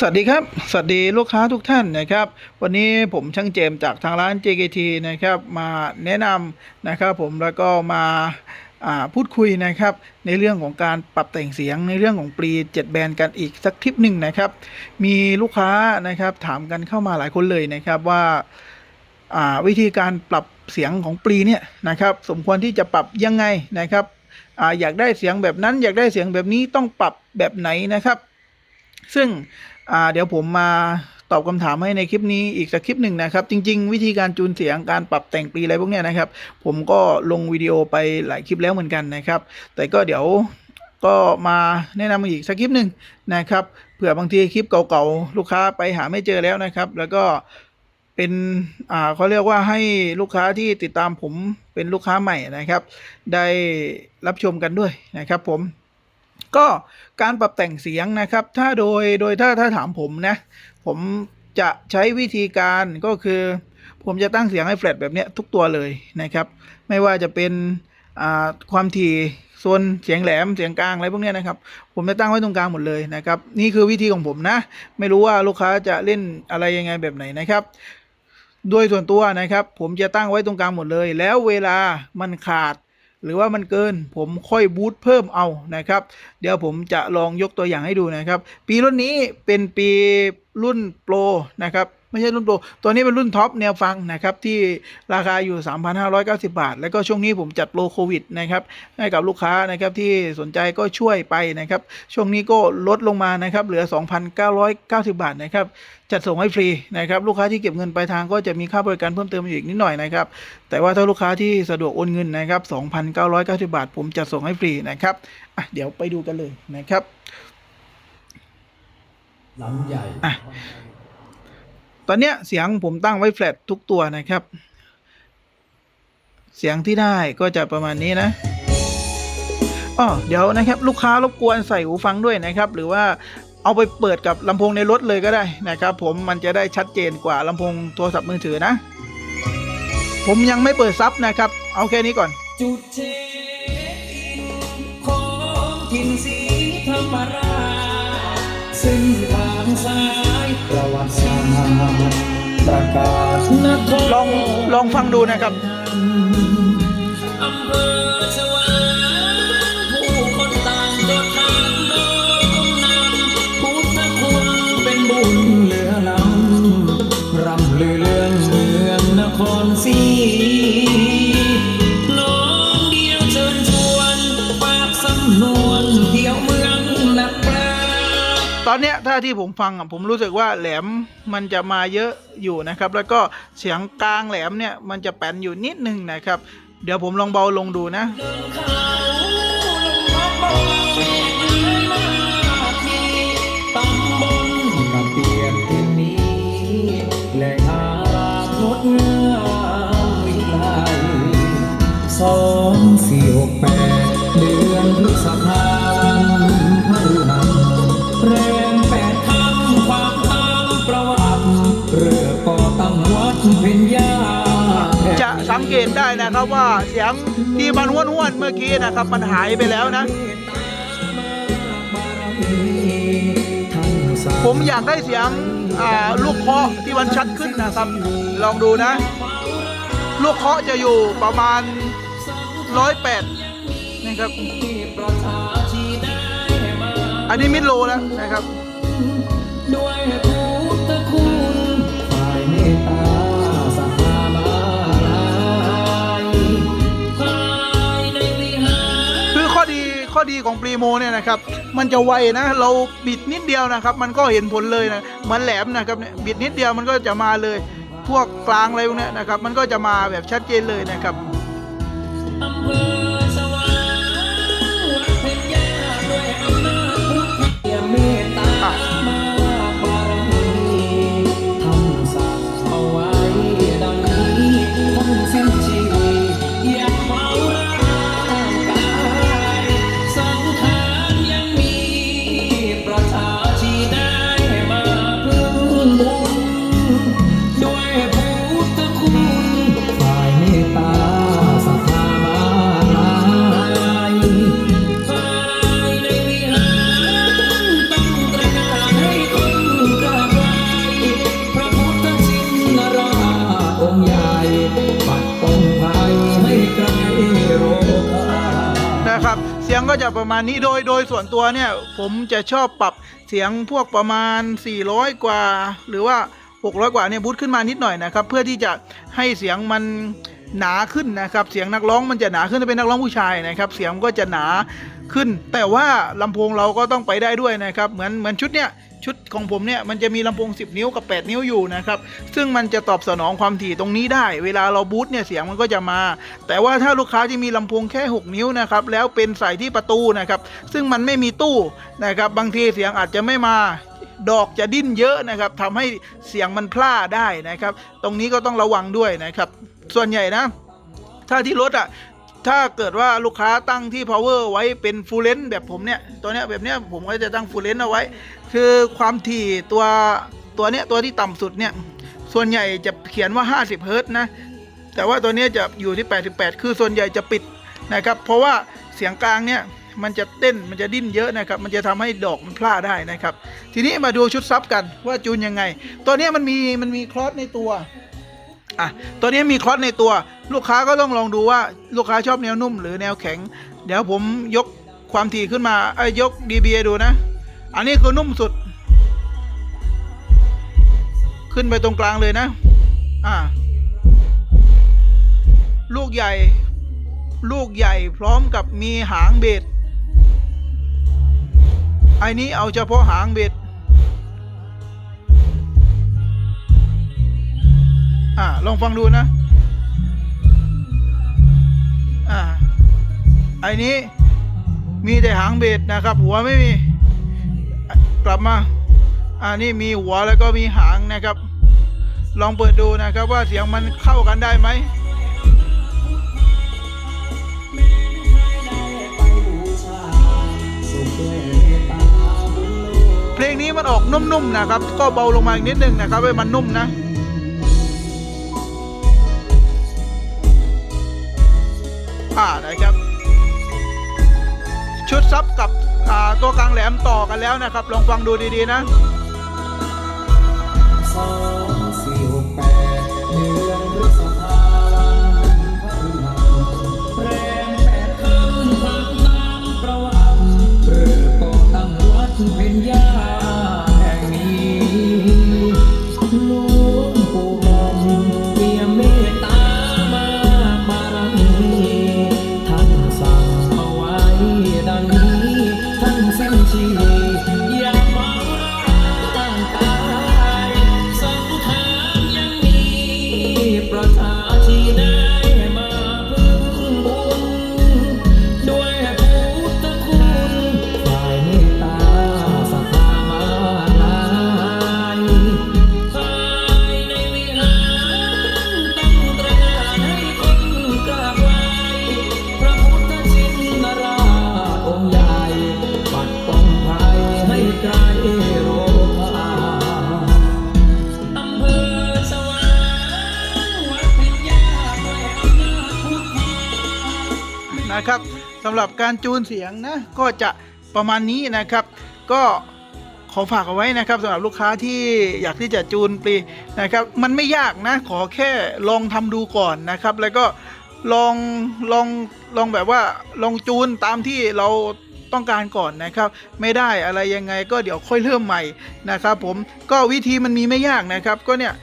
สวัสดีครับ สวัสดีลูกค้าทุกท่านนะครับ วันนี้ผมช่างเจมจากทางร้าน JKT นะครับมาแนะนำนะครับผมแล้วก็มาาพูดคุยนะครับในเรื่องของการปรับแต่งเสียงในเรื่องของปรี7แบรนด์กันอีกสักคลิปหนึ่งนะครับ มีลูกค้านะครับถามกันเข้ามาหลายคนเลยนะครับว่าาวิธีการปรับเสียงของปรีเนี่ยนะครับสมควรที่จะปรับยังไงนะครับออยากได้เสียงแบบนั้นอยากได้เสียงแบบนี้ต้องปรับแบบไหนนะครับ ซึ่งเดี๋ยวผมมาตอบคำถามให้ในคลิปนี้อีกสักคลิปหนึ่งนะครับ จริง ๆ วิธีการจูนเสียงการปรับแต่งปีอะไรพวกนี้นะครับ ผมก็ลงวิดีโอไปหลายคลิปแล้วเหมือนกันนะครับ แต่ก็เดี๋ยวก็มาแนะนำอีกสักคลิปหนึ่งนะครับเผื่อบางทีคลิปเก่าๆลูกค้าไปหาไม่เจอแล้วนะครับ แล้วก็เป็นอ่าเขาเรียกว่าให้ลูกค้าที่ติดตามผมเป็นลูกค้าใหม่นะครับ ได้รับชมกันด้วยนะครับผม ก็การปรับแต่งเสียงนะครับ ถ้าโดยโดยถ้าถ้าถามผมนะ ผมจะใช้วิธีการก็คือ ผมจะตั้งเสียงให้แฟลตแบบนี้ทุกตัวเลยนะครับ ไม่ว่าจะเป็นความถี่โซนเสียงแหลมเสียงกลางอะไรพวกนี้นะครับ ผมจะตั้งไว้ตรงกลางหมดเลยนะครับ นี่คือวิธีของผมนะ ไม่รู้ว่าลูกค้าจะเล่นอะไรยังไงแบบไหนนะครับโดยส่วนตัวนะครับ ผมจะตั้งไว้ตรงกลางหมดเลย แล้วเวลามันขาด หรือว่ามันเกินผมค่อยบูตเพิ่มเอานะครับ เดี๋ยวผมจะลองยกตัวอย่างให้ดูนะครับ ปีรุ่นนี้เป็นปีรุ่นโปรนะครับ ไม่ใช่รุ่นโปรตัวนี้เป็นรุ่นท็อปแนวฟังนะครับที่ราคาอยู่ 3,590 บาท แล้วก็ช่วงนี้ผมจัดโปรโควิดนะครับให้กับลูกค้านะครับที่สนใจก็ช่วยไปนะครับช่วงนี้ก็ลดลงมานะครับเหลือ 2,990 บาทนะครับจัดส่งให้ฟรีนะครับลูกค้าที่เก็บเงินปลายทางก็จะมีค่าบริการเพิ่มเติมอีกนิดหน่อยนะครับแต่ว่าถ้าลูกค้าที่สะดวกโอนเงินนะครับ 2,990 บาท ผมจัดส่งให้ฟรีนะครับอะเดี๋ยวไปดูกันเลยนะครับลำใหญ่อะ ตอนเนี้ยเสียงผมตั้งไว้แฟลตทุกตัวนะครับ เสียงที่ได้ก็จะประมาณนี้นะอ๋อเดี๋ยวนะครับ ลูกค้ารบกวนใส่หูฟังด้วยนะครับ หรือว่าเอาไปเปิดกับลำโพงในรถเลยก็ได้นะครับ ผมมันจะได้ชัดเจนกว่าลำโพงโทรศัพท์มือถือนะ ผมยังไม่เปิดซับนะครับ เอาแค่นี้ก่อนจุดเชของทินสีธรรมราชซึ่งทางซ้าย ประกาศนครลองลองฟังดูนะครับอำเภอ นี้ยถ้าที่ผมฟังอะผมรู้สึกว่าแหลมมันจะมาเยอะอยู่นะครับ แล้วก็เสียงกลางแหลมเนี่ยมันจะแป้นอยู่นิดนึงนะครับ เดี๋ยวผมลองเบาลงดูนะสองสี่หกแปดเดือนพฤษภา นะครับว่าเสียงที่มันห้วนๆเมื่อกี้นะครับมันหายไปแล้วนะ ผมอยากได้เสียงลูกเคาะที่มันชัดขึ้นนะครับ ลองดูนะ ลูกเคาะจะอยู่ประมาณร้อยแปดนะครับ อันนี้มิดโลแล้วนะครับ ของปรีโมเนี่ยนะครับมันจะไวนะเราบิดนิดเดียวนะครับ มันก็เห็นผลเลยนะมันแหลมนะครับเนี่ยบิดนิดเดียวมันก็จะมาเลย พวกกลางอะไรพวกเนี้ยนะครับ มันก็จะมาแบบชัดเจนเลยนะครับ ก็จะประมาณนี้โดยโดยส่วนตัวเนี่ยผมจะชอบปรับเสียงพวกประมาณ 400 กว่า หรือว่า 600 กว่าเนี่ยบูทขึ้นมานิดหน่อยนะครับ เพื่อที่จะให้เสียงมันหนาขึ้นนะครับ เสียงนักร้องมันจะหนาขึ้นถ้าเป็นนักร้องผู้ชายนะครับ เสียงก็จะหนาขึ้น แต่ว่าลำโพงเราก็ต้องไปได้ด้วยนะครับ เหมือนเหมือนชุดเนี้ย ชุดของผมเนี่ยมันจะมีลำโพง 10 นิ้วกับ 8 นิ้วอยู่นะครับ ซึ่งมันจะตอบสนองความถี่ตรงนี้ได้ เวลาเราบูทเนี่ยเสียงมันก็จะมา แต่ว่าถ้าลูกค้าที่มีลำโพงแค่ 6 นิ้วนะครับแล้วเป็นใส่ที่ประตูนะครับซึ่งมันไม่มีตู้นะครับบางทีเสียงอาจจะไม่มาดอกจะดิ้นเยอะนะครับทำให้เสียงมันพล่าได้นะครับ ตรงนี้ก็ต้องระวังด้วยนะครับ ส่วนใหญ่นะ ถ้าที่รถอะ ถ้าเกิดว่าลูกค้าตั้งที่ power ไว้เป็น full length แบบผมเนี่ย ตัวเนี้ยแบบเนี้ยผมก็จะตั้ง full length เอาไว้ คือความถี่ตัวตัวเนี้ยตัวที่ต่ำสุดเนี่ย ส่วนใหญ่จะเขียนว่า 50 เฮิรตนะ แต่ว่าตัวเนี้ยจะอยู่ที่ 88 คือส่วนใหญ่จะปิดนะครับ เพราะว่าเสียงกลางเนี่ยมันจะเต้นมันจะดิ้นเยอะนะครับ มันจะทำให้ดอกมันพลาดได้นะครับ ทีนี้มาดูชุดซับกันว่าจูนยังไง ตัวเนี้ยมันมีมันมีคลอสในตัว อะตัวนี้มีคลอสในตัวลูกค้าก็ต้องลองดูว่าลูกค้าชอบแนวนุ่มหรือแนวแข็ง เดี๋ยวผมยกความถี่ขึ้นมาไอ้ยก dBA ดูนะ อันนี้คือนุ่มสุด ขึ้นไปตรงกลางเลยนะ อ่า ลูกใหญ่ ลูกใหญ่พร้อมกับมีหางเบ็ดไอ้นี้เอาเฉพาะหางเบ็ด อ่าลองฟังดูนะ อ่าไอ้นี้มีแต่หางเบ็ดนะครับ หัวไม่มี กลับมาอ่านี่มีหัวแล้วก็มีหางนะครับ ลองเปิดดูนะครับว่าเสียงมันเข้ากันได้ไหมเพลงนี้มันออกนุ่มๆนะครับ ก็เบาลงมาอีกนิดนึงนะครับให้มันนุ่มนะ นะครับ ชุดซับกับตัวกลางแหลมต่อกันแล้วนะครับ ลองฟังดูดีๆนะสองสี่หกแปดเดือนพฤษภาเป็นยา ป นะครับสำหรับการจูนเสียงนะก็จะประมาณนี้นะครับ ก็ขอฝากเอาไว้นะครับสำหรับลูกค้าที่อยากที่จะจูนปลีนะครับ มันไม่ยากนะขอแค่ลองทำดูก่อนนะครับ แล้วก็ลองลองลองแบบว่าลองจูนตามที่เราต้องการก่อนนะครับ ไม่ได้อะไรยังไงก็เดี๋ยวค่อยเริ่มใหม่นะครับ ผมก็วิธีมันมีไม่ยากนะครับ ก็เนี่ย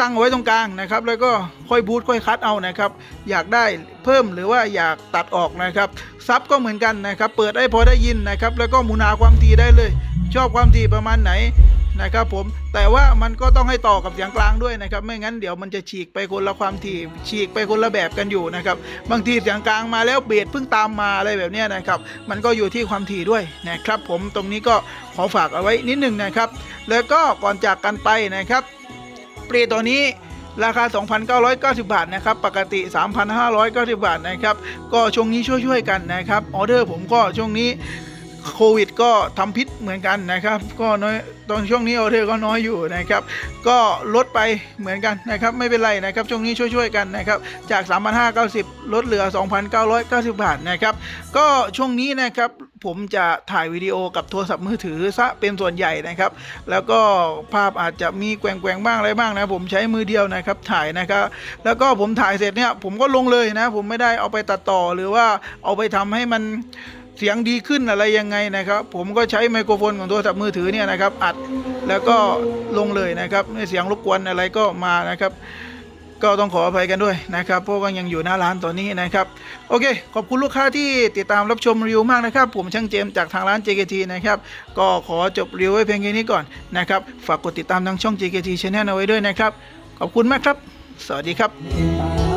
ตั้งเอาไว้ตรงกลางนะครับ แล้วก็ค่อยบูทค่อยคัดเอานะครับ อยากได้เพิ่มหรือว่าอยากตัดออกนะครับซับก็เหมือนกันนะครับ เปิดได้พอได้ยินนะครับ แล้วก็หมุนหาความถี่ได้เลย ชอบความถี่ประมาณไหนนะครับผมแต่ว่ามันก็ต้องให้ต่อกับเสียงกลางด้วยนะครับ ไม่งั้นเดี๋ยวมันจะฉีกไปคนละความถี่ฉีกไปคนละแบบกันอยู่นะครับ บางทีเสียงกลางมาแล้วเบสเพิ่งตามมาอะไรแบบนี้นะครับ มันก็อยู่ที่ความถี่ด้วยนะครับ ผมตรงนี้ก็ขอฝากเอาไว้นิดนึงนะครับ แล้วก็ก่อนจากกันไปนะครับ เปรย์ตัวนี้ราคา 2,990 บาทนะครับ ปกติ 3,590 บาทนะครับ ก็ช่วงนี้ช่วยๆกันนะครับ ออเดอร์ผมก็ช่วงนี้ โควิดก็ทำพิษเหมือนกันนะครับ ก็น้อยตอนช่วงนี้ออเดอร์ก็น้อยอยู่นะครับ ก็ลดไปเหมือนกันนะครับ ไม่เป็นไรนะครับ ช่วงนี้ช่วยๆกันนะครับ จาก 3,590 ลดเหลือ 2,990 บาทนะครับ ก็ช่วงนี้นะครับผมจะถ่ายวิดีโอกับโทรศัพท์มือถือซะเป็นส่วนใหญ่นะครับ แล้วก็ภาพอาจจะมีแกว่งๆบ้างอะไรบ้างนะผมใช้มือเดียวนะครับถ่ายนะครับ แล้วก็ผมถ่ายเสร็จเนี่ยผมก็ลงเลยนะ ผมไม่ได้เอาไปตัดต่อหรือว่าเอาไปทำให้มัน เสียงดีขึ้นอะไรยังไงนะครับ ผมก็ใช้ไมโครโฟนของโทรศัพท์มือถือเนี่ยนะครับ อัดแล้วก็ลงเลยนะครับเสียงรบกวนอะไรก็มานะครับ ก็ต้องขออภัยกันด้วยนะครับเพราะว่ายังอยู่หน้าร้านตอนนี้นะครับโอเค ขอบคุณลูกค้าที่ติดตามรับชมรีวิวมากนะครับ ผมช่างเจมจากทางร้าน JKT นะครับก็ขอจบรีวิวไว้เพียงแค่นี้ก่อนนะครับฝากกดติดตามทางช่อง JKT Channel เอาไว้ด้วยนะครับ ขอบคุณมากครับ สวัสดีครับ